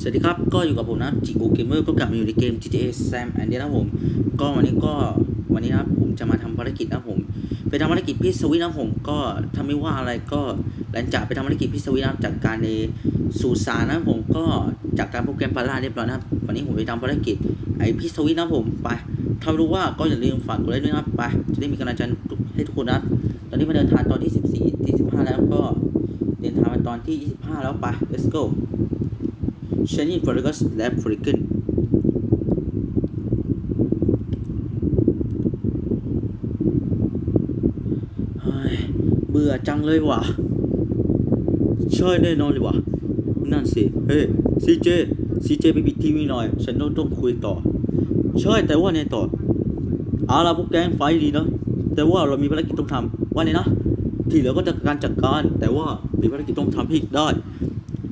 สวัสดีครับ ก็อยู่กับผมนะจิโอเกมเมอร์ก็กลับมาอยู่ในเกม GTA Sam and เดียนะผม ก็วันนี้ก็วันนี้นะผมจะมาทำภารกิจนะผม ไปทำภารกิจพี่สวิตนะผม ก็ทำไม่ว่าอะไรก็หลังจากไปทำภารกิจพี่สวิตนะจากการในสุสานนะผมก็จากการโปรแกรมพาราเรียบร้อยนะวันนี้ผมไปทำภารกิจไอพี่สวิตนะผมไปถ้ารู้ว่าก็อย่าลืมฝากกดไลค์ด้วยนะไปจะได้มีกำลังใจให้ทุกคนนะตอนนี้มาเดินทางตอนที่ 14ที่15แล้วก็ ทางมาตอนที่ 25 แล้วไป let's go ชนิดฟอร์กัสและฟริกเกนเฮ้ยเบื่อจังเลยว่ะใช่แน่นอนเลยว่ะ นั่นสิ เฮ้ยซีเจซีเจไปปิดทีวีหน่อย ฉันต้องต้องคุยต่อ ใช่แต่ว่าไงต่อเอาละพวกแกงไฟดีนะแต่ว่าเรามีภารกิจต้องทำว่าไงนะ ที่เหลือก็จะการจัดการ แต่ว่ามีภารกิจต้องทำให้ได้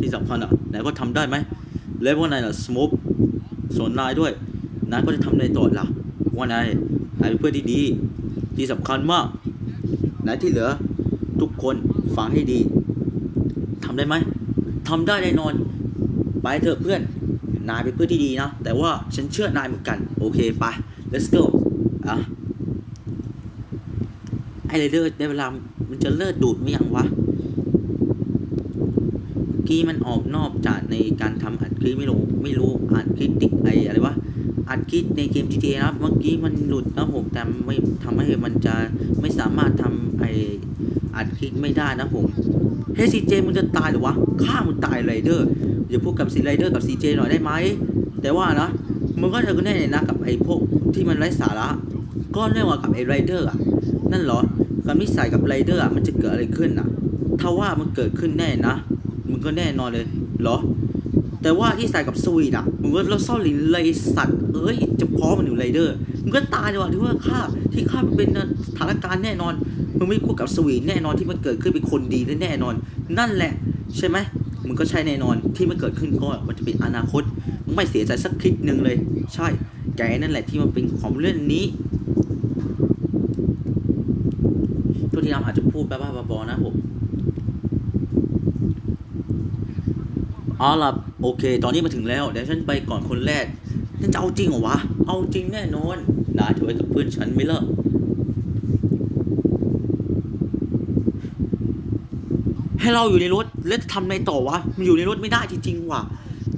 ที่สำคัญอะไหนก็ทำได้ไหม แล้วว่านายล่ะสโมกส่วนนายด้วยนายก็จะทำในต่อล่ะว่านายนายเป็นเพื่อนที่ดี ที่สำคัญมากนายที่เหลือทุกคนฟังให้ดีทำได้ไหมทำได้แน่นอน ไปเถอะเพื่อนนายเป็นเพื่อนที่ดีนะ แต่ว่าฉันเชื่อนายเหมือนกัน โอเคไป let's go อะไอเรเดอร์ในเวลา มันจะเลิกดูดไม่ยังวะกี้มันออกนอกจากในการทำอัดคลิปไม่รู้ไม่รู้อัดคลิปติดไออะไรวะอัดคลิปในเกม GTA นะครับเมื่อกี้มันหลุดนะผมแต่ไม่ทำให้มันจะไม่สามารถทำไออัดคลิปไม่ได้นะผมเฮ้ซีเจมึงจะตายหรือวะฆ่ามึงตายไรเดอร์อย่าพูดกับซีไรเดอร์กับซีเจหน่อยได้ไหมแต่ว่านะมึงก็จะแน่นะกับไอพวกที่มันไร้สาระก็เรียกว่ากับไอไรเดอร์อะนั่นเหรอ กับนิสัยกับไรเดอร์อะมันจะเกิดอะไรขึ้นอะ ถ้าว่ามันเกิดขึ้นแน่นะมึงก็แน่นอนเลยเหรอ แต่ว่าที่ใส่กับสวีดอะมึงก็เราเศร้าลินเลยสัตว์เอ้ยจะพร้อมมันอยู่ไรเดอร์มึงก็ตายเลยว่ะที่ว่าฆ่าที่ฆ่ามันเป็นสถานการณ์แน่นอนมึงไม่คู่กับสวีดแน่นอนที่มันเกิดขึ้นเป็นคนดีแน่นอน นั่นแหละ ใช่ไหมมึงก็ใช่แน่นอนที่มันเกิดขึ้นก็มันจะเป็นอนาคตมึงไม่เสียใจสักคลิกหนึ่งเลย ใช่แกนั่นแหละที่มันเป็นของเรื่องนี้ตัว ที่เราอาจจะพูดบ้าๆบอๆนะผมเอาล่ะโอเค ตอนนี้มาถึงแล้ว เดี๋ยวฉันไปก่อนคนแรกฉันจะเอาจริงเหรอวะ เอาจริงแน่นอนนายจะไปกับเพื่อนฉันไม่เล่ะให้เราอยู่ในรถแล้วจะทำไงต่อวะ มันอยู่ในรถไม่ได้จริงๆว่ะ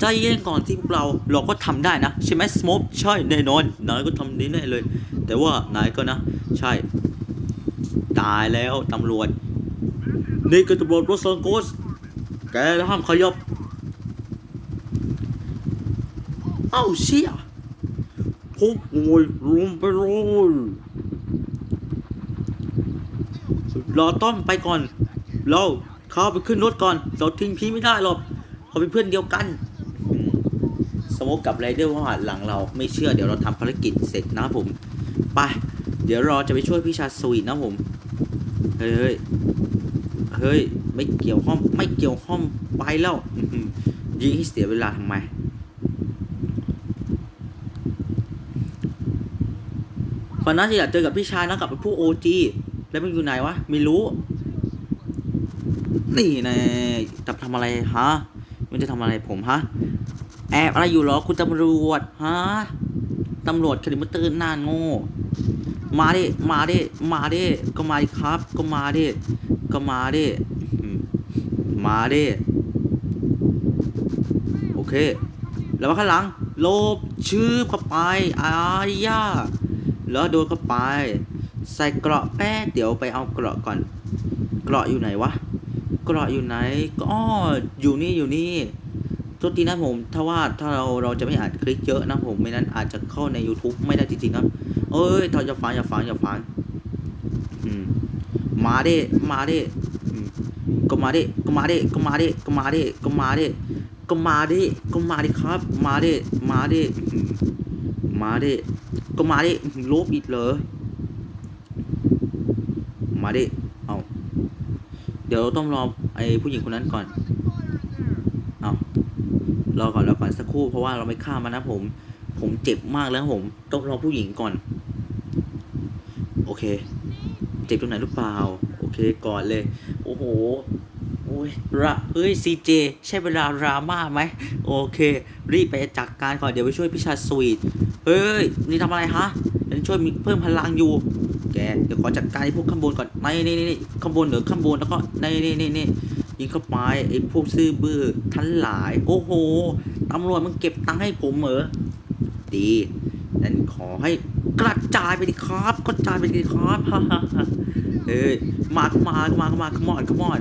ใจเย็นก่อนที่พวกเราเราก็ทำได้นะ ใช่ไหมสโมกใช่แน่นอนนายก็ทำได้แน่เลย แต่ว่านายก็นะ ใช่ ตายแล้วตำรวจ นี่คือตำรวจรถซองโกส แกห้ามขยับ เอ้าเชี่ยพวกมวยรวมไปเลยรอต้อมไปก่อน เราเข้าไปขึ้นรถก่อน เราทิ้งพี่ไม่ได้หรอกเขาเป็นเพื่อนเดียวกันอืมสโมกกับไรเดอร์ว่าหลังเราไม่เชื่อเดี๋ยวเราทำภารกิจเสร็จนะผม ไป ดี๋ยวเราจะไปช่วยพี่ชาสวีทนะผมเฮ้ยเฮ้ย เฮ้ย ไม่เกี่ยวข้อง ไม่เกี่ยวข้องไปแล้ว ยิงให้เสียเวลาทำไมวันนั้นที่อยากเจอกับพี่ชายนะกับผู้โอจีแล้วมันอยู่ไหนวะ ไม่รู้ นี่น่จะทำอะไรฮะ มันจะทำอะไรผมฮะ แอบอะไรอยู่หรอคุณตำรวจฮะ ตำรวจคดีมาตื่นหน้าโง่ มาดิมาดิมาดิก็มาดิครับ ก็มาดิก็มาดิมาดิโอเค แล้วมาข้างหลังโลบชื่อเข้าไปอายาแล้วโดนเข้าไป ใส่เกราะแป๊ะเดี๋ยวไปเอาเกราะก่อน เกราะอยู่ไหนวะเกราะอยู่ไหนก็ออยู่นี่อยู่นี่โทษทีนะผม ถ้าว่าถ้าเราเราจะไม่อานคลิกเยอะนะผมไม่นั้นอาจจะเข้าใน YouTube ไม่ได้จริงๆครับ เอ้ยถ้าอย่าฟังอย่าฟังอย่าฟังอืมมาดิมาดิอืมก็มาดิก็มาดิก็มาดิก็มาดิก็มาดิก็มาดิก็มาดิครับ มาดิมาดิอืมมาดิก็มาดิลบอีกเหรอมาดิเอาเดี๋ยวต้องรอไอ้ผู้หญิงคนนั้นก่อนเอารอก่อนรอก่อนสักครู่เพราะว่าเราไม่ฆ่ามันนะผม ผมเจ็บมากแล้วผม ต้องรอผู้หญิงก่อน โอเค เจ็บตรงไหนหรือเปล่า โอเคก่อนเลย โอ้โหโอ้อ้ยระเฮ้ยซีเจใช่เวลาดราม่าไหมโอเค รีบไปจัดการก่อนเดี๋ยวไปช่วยพี่ชาสวีทเฮ้ย นี่ทำอะไรฮะฉันช่วยมีเพิ่มพลังอยู่แกเดี๋ยวขอจัดการไอ้พวกข้างบนก่อนนี่นี่นี่ข้างบนเหนือข้างบนแล้วก็นี่นี่นี่นี่ยิงเข้าไปไอ้พวกซื่อบื้อทั้งหลาย โอ้โหตำรวจมันเก็บตังค์ให้ผมเหรอดีนั้นขอให้ กระจายไปดิครับกระจายไปดิครับฮ่าฮ่าฮ่าเฮ้ยมาเข้ามาเข้ามาเข้ามาขมอดขมอด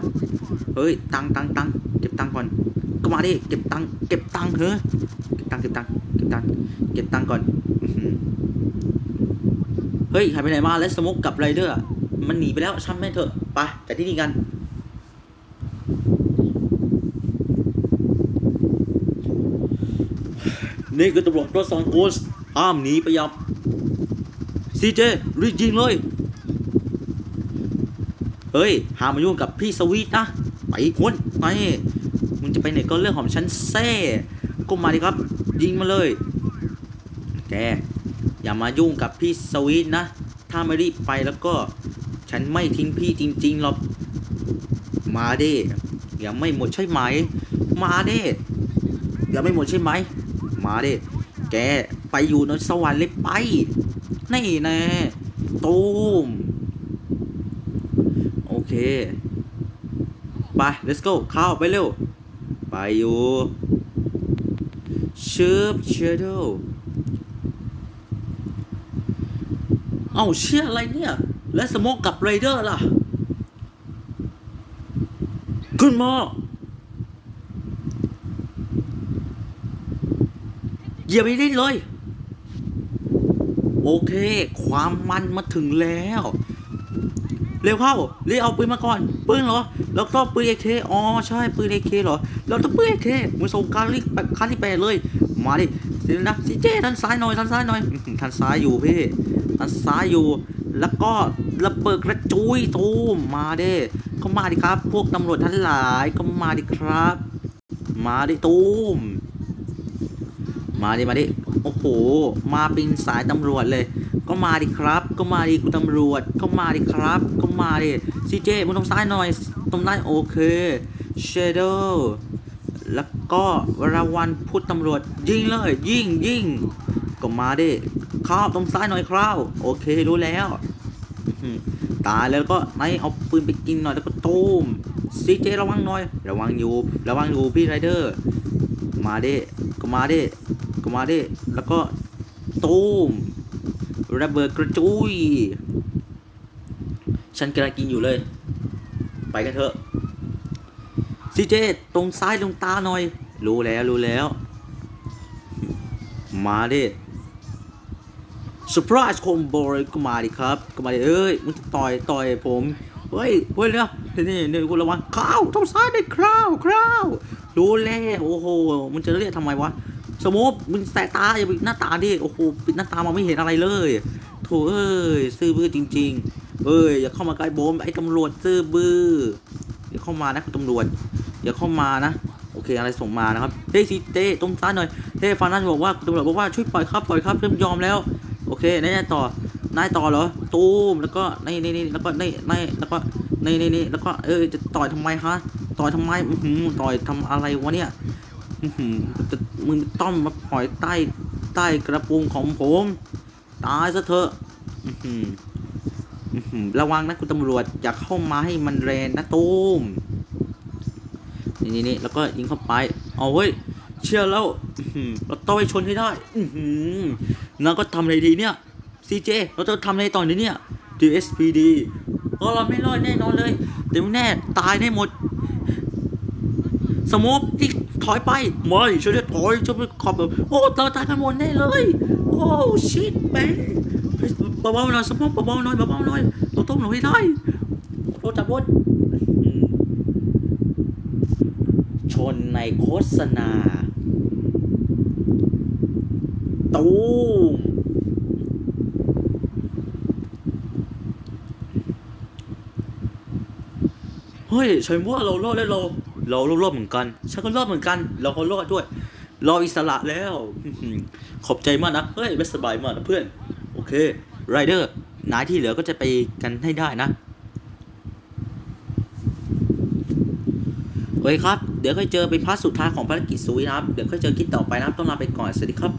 เฮ้ยตังตังตังเก็บตังก่อนก็มาดิเก็บตังเก็บตังเฮ้ยเก็บตังเก็บตังเก็บตังเก็บตังก่อนเฮ้ยหายไปไหนมาแล้วสมุกกับไรเดอร์อมันหนีไปแล้วช่างแม่เถอะไปจากที่นี่กันนี่คือตำรวจรถซอนโกสห้ามหนีไปยับ ซีเจรีบยิงเลยเฮ้ยห้ามายุ่งกับพี่สวีทนะไปคนไปมึงจะไปไหนก็เรื่องของฉันแซ่ก็มาดิครับ ยิงมาเลย แก อย่ามายุ่งกับพี่สวีทนะ ถ้าไม่รีบไปแล้วก็ ฉันไม่ทิ้งพี่จริงๆหรอกมาเด้ยังไม่หมดใช่ไหม มาเด้ยังไม่หมดใช่ไหม มาเด้แกไปอยู่ในสวรรค์เลยไป นี่แน่ตูมโอเค ไป let's go เข้าไปเร็ว ไปอยู่ชืบเชโดเอ้าเชื่ออะไรเนี่ย และสโมกกับไรเดอร์ล่ะ ขึ้นมาเหยียบไปได้เลย โอเค ความมันมาถึงแล้ว เร็วเข้ารียกเอาปืนมาก่อนปืนเหรอ แล้วก็ปืนเอเคอ๋อใช่ปืนเอเคเหรอ แล้วต้องปืนเอเคมือส่งการลิกแบบคันที่แปดเลย มาดิสินะสิเจทันซ้ายหน่อยทันซ้ายหน่อยทันซ้ายอยู่พี่ทันซ้ายอยู่ แล้วก็ระเบิดกระจุยตูมมาเด้เข้ามาดิครับ พวกตำรวจทั้งหลายก็มาดิครับ มาดิตูม มาดิมาดิ โอ้โห มาเป็นสายตำรวจเลย ก็มาดิครับ ก็มาดิคุณตำรวจ ก็มาดิครับ ก็มาดิซีเจมึงตรงซ้ายหน่อย ตรงได้โอเคเชโดแล้วก็วราวันพูดตำรวจ ยิงเลย ยิงยิงก็มาดิครับตรงซ้ายหน่อยครับโอเครู้แล้วตายแล้วก็ไหนเอาปืนไปกินหน่อยแล้วก็ตูมซีเจระวังหน่อย ระวังอยู่ ระวังอยู่พี่ไรเดอร์ มาดิก็มาดิ ก็มาดิแล้วก็ตูมระเบิดกระจุย ฉันกำลังกินอยู่เลย ไปกันเถอะซีเจตรงซ้ายตรงตาหน่อย รู้แล้วรู้แล้ว มาดิเซอร์ไพรส์คอมโบยก็มาดิครับ ก็มาดิเอ้ยมึงต่อยต่อยผม เฮ้ยเฮ้ยเนี่ยนี่นี่คุณระวังข้าวทางซ้ายได้คราวคราวรู้แล้วโอ้โหมันจะเรียกทำไมวะ สมมติมึงแสตาอย่าปิดหน้าตาดิโอ้โหปิดหน้าตามองไม่เห็นอะไรเลยโถเอ้ยซื่อบื้อจริง ๆ เอ้ยอย่าเข้ามาใกล้โบมไอ้ตำรวจซื่อบื้ออย่าเข้ามานะคุณตำรวจอย่าเข้ามานะโอเคอะไรส่งมานะครับเฮ้ยซีเต้ตรงซ้ายหน่อยเฮ้ยฟานันบอกว่าคุณตำรวจบอกว่าช่วยปล่อยครับปล่อยครับเริ่มยอมแล้ว โอเคนายต่อนายต่อเหรอตูมแล้วก็นี่นี่นี่แล้วก็นี่นี่แล้วก็นี่นี่นี่แล้วก็เออจะต่อยทำไมฮะต่อยทำไมอือหือต่อยทำอะไรวะเนี่ย จะมึงต้องมาปล่อยใต้ใต้กระโปรงของผม ตายซะเถอะระวังนะคุณตำรวจอย่าเข้ามาให้มันแรงนะตูมนี่นี่นี่แล้วก็ยิงเข้าไป เอาเฮ้ย เชื่อแล้วเราต้องไปชนให้ได้อือหืองั้นก็ทำอะไรดีเนี่ยซีเจเราจะทำอะไรต่อดีเนี่ย DSPD เพราะเราไม่รอดแน่นอนเลยเดี๋ยวแน่ตายแน่หมด สมมติที่ถอยไปไม่ฉันจะถอยฉันไม่ขับแบบโอ้เราตายกันหมดแน่เลย โอ้ชิตแบงเบาๆหน่อยสมองเบาๆหน่อยเบาๆหน่อยเราต้องหน่อยให้ได้รถจับรถอืมชนในโฆษณาตูมเฮ้ยฉันว่าเรารอดแล้วเรา เรารอดเหมือนกัน ฉันก็รอดเหมือนกัน เราก็รอดด้วย เราอิสระแล้ว ขอบใจมากนะ เฮ้ยไม่สบายมากนะเพื่อน โอเค ไรเดอร์ นายที่เหลือก็จะไปกันให้ได้นะโอเคครับ เดี๋ยวค่อยเจอเป็นพาร์ทสุดท้ายของภารกิจซุยนะครับ เดี๋ยวค่อยเจอคลิปต่อไปนะครับ ต้องลาไปก่อน สวัสดีครับ